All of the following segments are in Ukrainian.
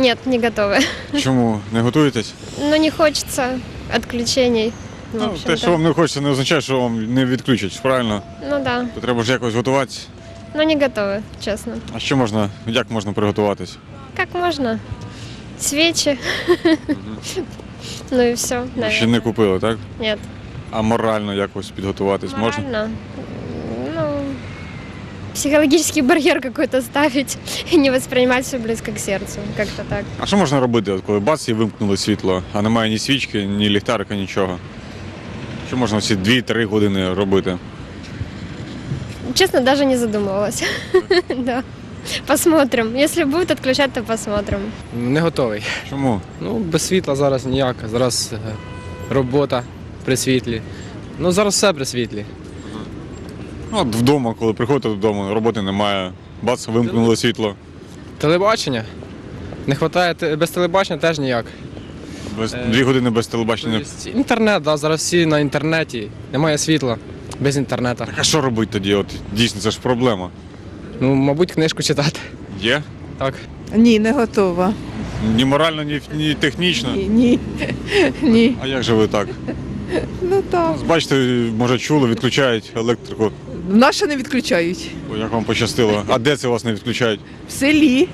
Нет, не готовы. Чому не готуєтесь? Но не хочется отключений. в Ну, те, що вам не хочеться, не означає, що вам не відключать, правильно? Ну да, То треба ж якось готуватися. но не готовы, честно. А що можна, як можна приготуватись? Как можно? Свечи. Ну и все, Ще не купили, так? Нет. А морально якось підготуватись можна? Морально. Психологический барьер какой-то ставить и не воспринимать все близко к сердцу. Как-то так. А що можна робити, от коли бац і вимкнули світло, а немає ні свічки, ні ліхтарика, нічого? Що можна всі 2-3 години робити? Честно, даже не задумывалась. Да. Посмотрим. Если будет отключать, то посмотрим. Не готовий. Чому? Ну, без світла зараз ніяк. Зараз е, робота при світлі. Ну, зараз все при світлі. Ну, от вдома, коли приходите додому, роботи немає, бац, вимкнули світло. Телебачення. Не вистачає без телебачення теж ніяк. Без, Е, дві години без телебачення. Тобто Інтернет, да, зараз всі на інтернеті. Немає світла без інтернету. Так а що робити тоді? От дійсно, це ж проблема. Ну, мабуть, книжку читати. Є? Так. Ні, не готова. Ні морально, ні, ні технічно. Ні, ні. ні. А як же ви так? Ну так. Бачите, може чули, відключають електрику. В нас ще не відключають. О, як вам пощастило. А де це вас не відключають? В селі.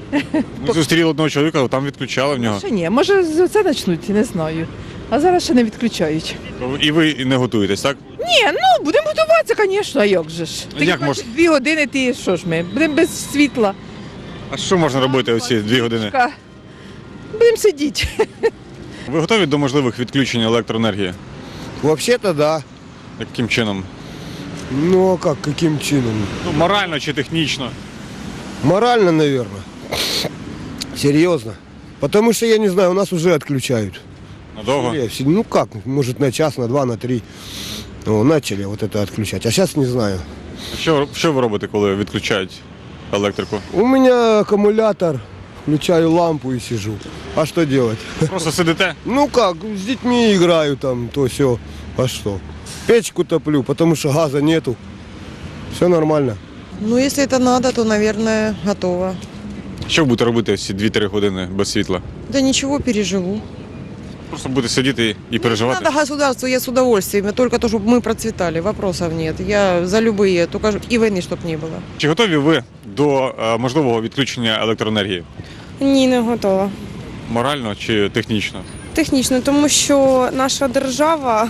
Ми зустріли одного чоловіка, там відключали в нього. Ще ні. Може, з- це почнуть, не знаю. А зараз ще не відключають. І ви не готуєтесь, так? Ні, ну будемо готуватися, звісно, а як же ж? Ну, Ти як бачиш, мож- Дві години ти що ж ми? Будемо без світла. А що можна робити оці дві години? Ка- Будемо сидіти. Ви готові до можливих відключень електроенергії? Вообще-то да. Яким чином? Ну а как, каким чином? Ну, морально чи технічно? Морально, наверное. Серьезно. Потому что, я не знаю, у нас уже отключают. Надовго? Все- Ну как, может на час, на два, на три. О, начали вот это отключать. А сейчас не знаю. А Що, що ви робите, коли відключають електрику? У меня аккумулятор, включаю лампу и сижу. А что делать? Просто сидите? Ну как, с детьми играю там, то все. А что? Печку топлю, потому что газа нету. Все нормально. Ну, если это надо, то, наверное, готова. Що ви будете робити ці 2-3 години без світла? Да ничего, переживу. Просто будете сидіти і переживати? Надо государству, я с удовольствием, только то, чтобы мы процветали, вопросов нет. Я за любые, только ж- и войны, чтобы не было. Чи готові ви до е, можливого відключення електроенергії? Ні, не готова. Морально чи технічно? Технічно, тому що наша держава,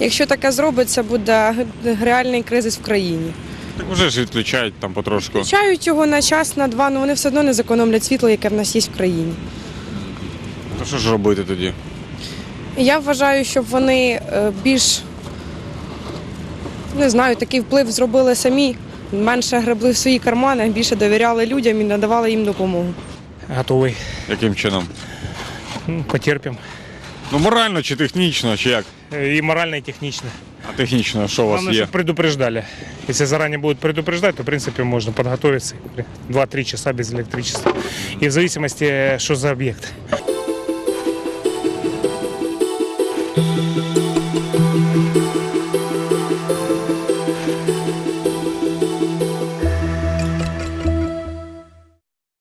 якщо таке зробиться, буде реальний кризис в країні. Так вже ж відключають там потрошку. Включають його на час, на два, але вони все одно не зекономлять світло, яке в нас є в країні. То що ж робити тоді? Я вважаю, щоб вони е, більш не знаю, такий вплив зробили самі, менше гребли в свої кармани, більше довіряли людям і надавали їм допомогу. Готовий. Яким чином? Потерпим. Ну морально чи технічно, чи як? Э, И морально, и технично. А технічно, що у вас Главное, є? чтобы предупреждали. Если заранее будут предупреждать, то, в принципе, можно подготовиться. 2-3 часа без электричества. И в зависимости, что за объект.